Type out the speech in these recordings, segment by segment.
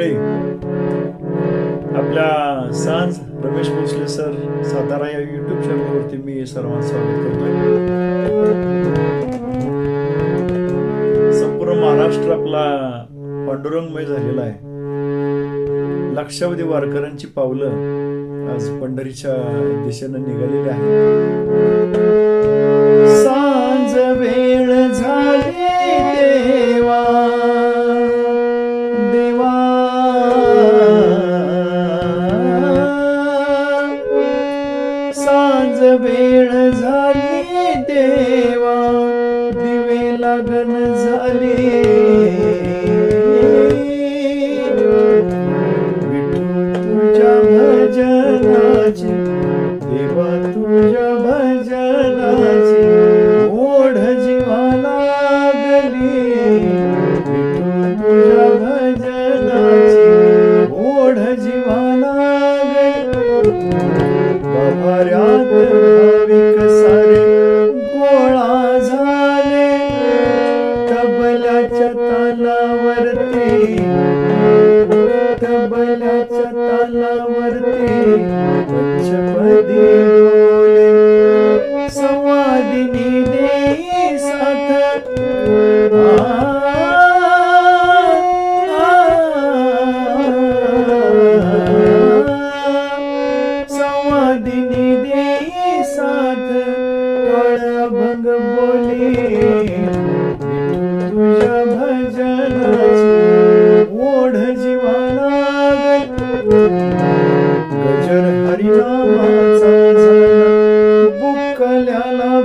मंडळी आपल्या सांज रमेश भोसले सर सातारा या युट्यूब चॅनलवरती मी सर्वांचं स्वागत करतोय. संपूर्ण महाराष्ट्र आपला पांडुरंगमय झालेला आहे. लक्षावधी वारकऱ्यांची पावलं आज पंढरीच्या दिशेनं निघालेली आहेत. लागण झाली. विठू तुझ्या भजनाची देवा तुझ्या भजनाची ओढ जीवाला लागली. तुझ्या भजनाची ओढ जीवाला लागली. तालावरती तबल्याच्या तालावरती पंचपदी डोले संवादिनी देई साथ संवादिनी देई साथ काळ भंग बोली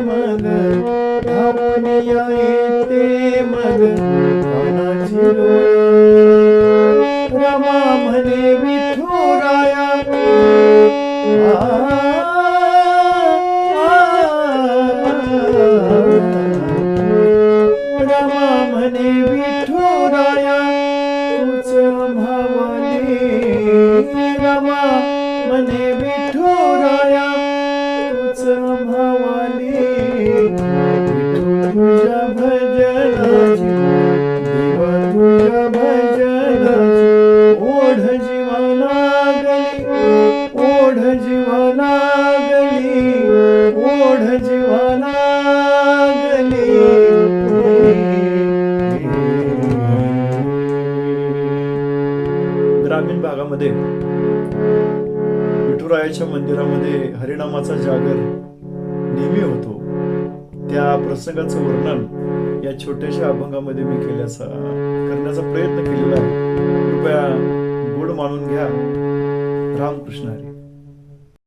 मग धावनिया येते मग कानाची रमा म्हणे तुझ्या भजनाची देवा तुझ्या भजनाची ओढ जीवाला गली ओढ जीवाला गली ओढ जीवाला गली ग्रामीण भागामध्ये विठुरायाच्या मंदिरामध्ये हरिनामाचा जागर नेहमी होतो. त्या प्रसंगाचं वर्णन या छोट्याशा अभंगामध्ये मी केल्याचा करण्याचा प्रयत्न केलेला आहे. कृपया गोड मानून घ्या. रामकृष्ण हरी.